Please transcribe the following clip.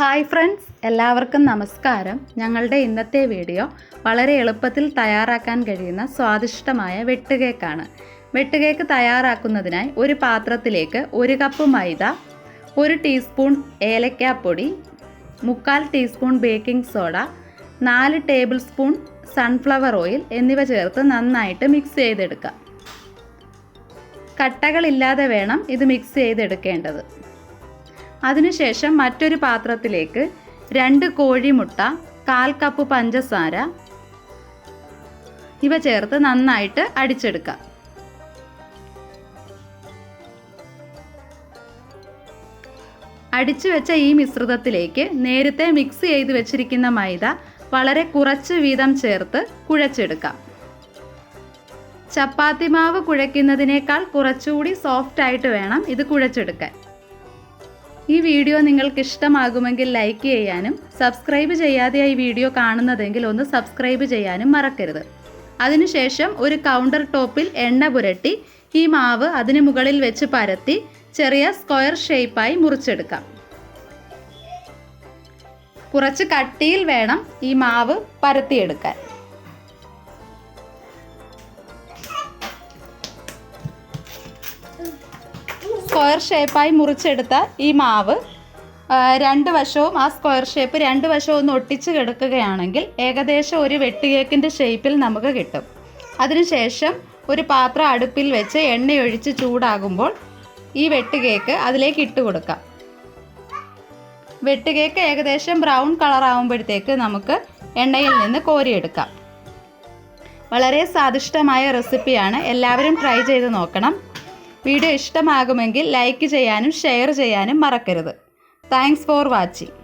Hi friends എല്ലാവർക്കും നമസ്കാരം. ഞങ്ങളുടെ ഇന്നത്തെ വീഡിയോ വളരെ എളുപ്പത്തിൽ തയ്യാറാക്കാൻ കഴിയുന്ന സ്വാദിഷ്ടമായ വെട്ടുകേക്കാണ്. വെട്ടുകേക്ക് തയ്യാറാക്കുന്നതിനായി ഒരു പാത്രത്തിലേക്ക് ഒരു കപ്പ് മൈദ ഒരു ടീസ്പൂൺ ഏലക്കാപ്പൊടി മുക്കാൽ ടീസ്പൂൺ ബേക്കിംഗ് സോഡ നാല് ടേബിൾ സ്പൂൺ സൺഫ്ലവർ ഓയിൽ എന്നിവ ചേർത്ത് നന്നായിട്ട് മിക്സ് ചെയ്തെടുക്കുക കട്ടകളില്ലാതെ വേണം ഇത് മിക്സ് ചെയ്തെടുക്കേണ്ടത്. അതിനുശേഷം മറ്റൊരു പാത്രത്തിലേക്ക് രണ്ട് കോഴിമുട്ട കാൽ കപ്പ് പഞ്ചസാര ഇവ ചേർത്ത് നന്നായിട്ട് അടിച്ചെടുക്കുക. അടിച്ചു വെച്ച ഈ മിശ്രിതത്തിലേക്ക് നേരത്തെ മിക്സ് ചെയ്ത് വെച്ചിരിക്കുന്ന മൈദ വളരെ കുറച്ച് വീതം ചേർത്ത് കുഴച്ചെടുക്കാം. ചപ്പാത്തി മാവ് കുഴയ്ക്കുന്നതിനേക്കാൾ കുറച്ചുകൂടി സോഫ്റ്റ് ആയിട്ട് വേണം ഇത് കുഴച്ചെടുക്കാൻ. ഈ വീഡിയോ നിങ്ങൾക്ക് ഇഷ്ടമാകുമെങ്കിൽ ലൈക്ക് ചെയ്യാനും സബ്സ്ക്രൈബ് ചെയ്യാതെ ഈ വീഡിയോ കാണുന്നതെങ്കിൽ ഒന്ന് സബ്സ്ക്രൈബ് ചെയ്യാനും മറക്കരുത്. അതിനുശേഷം ഒരു കൗണ്ടർ ടോപ്പിൽ എണ്ണ പുരട്ടി ഈ മാവ് അതിന് മുകളിൽ വെച്ച് പരത്തി ചെറിയ സ്ക്വയർ ഷേപ്പായി മുറിച്ചെടുക്കാം. കുറച്ച് കട്ടിയിൽ വേണം ഈ മാവ് പരത്തിയെടുക്കാൻ. സ്ക്വയർ ഷേപ്പായി മുറിച്ചെടുത്ത ഈ മാവ് രണ്ട് വശവും ആ സ്ക്വയർ ഷേപ്പ് രണ്ട് വശവും ഒന്ന് ഒട്ടിച്ച് കിടക്കുകയാണെങ്കിൽ ഏകദേശം ഒരു വെട്ടുകേക്കിന്റെ ഷേപ്പിൽ നമുക്ക് കിട്ടും. അതിനുശേഷം ഒരു പാത്രം അടുപ്പിൽ വെച്ച് എണ്ണയൊഴിച്ച് ചൂടാകുമ്പോൾ ഈ വെട്ടുകേക്ക് അതിലേക്ക് ഇട്ട് കൊടുക്കാം. വെട്ടുകേക്ക് ഏകദേശം ബ്രൗൺ കളർ ആകുമ്പോഴത്തേക്ക് നമുക്ക് എണ്ണയിൽ നിന്ന് കോരിയെടുക്കാം. വളരെ സ്വാദിഷ്ടമായ റെസിപ്പിയാണ്. എല്ലാവരും ട്രൈ ചെയ്ത് നോക്കണം. വീഡിയോ ഇഷ്ടമാകുമെങ്കിൽ ലൈക്ക് ചെയ്യാനും ഷെയർ ചെയ്യാനും മറക്കരുത്. Thanks for watching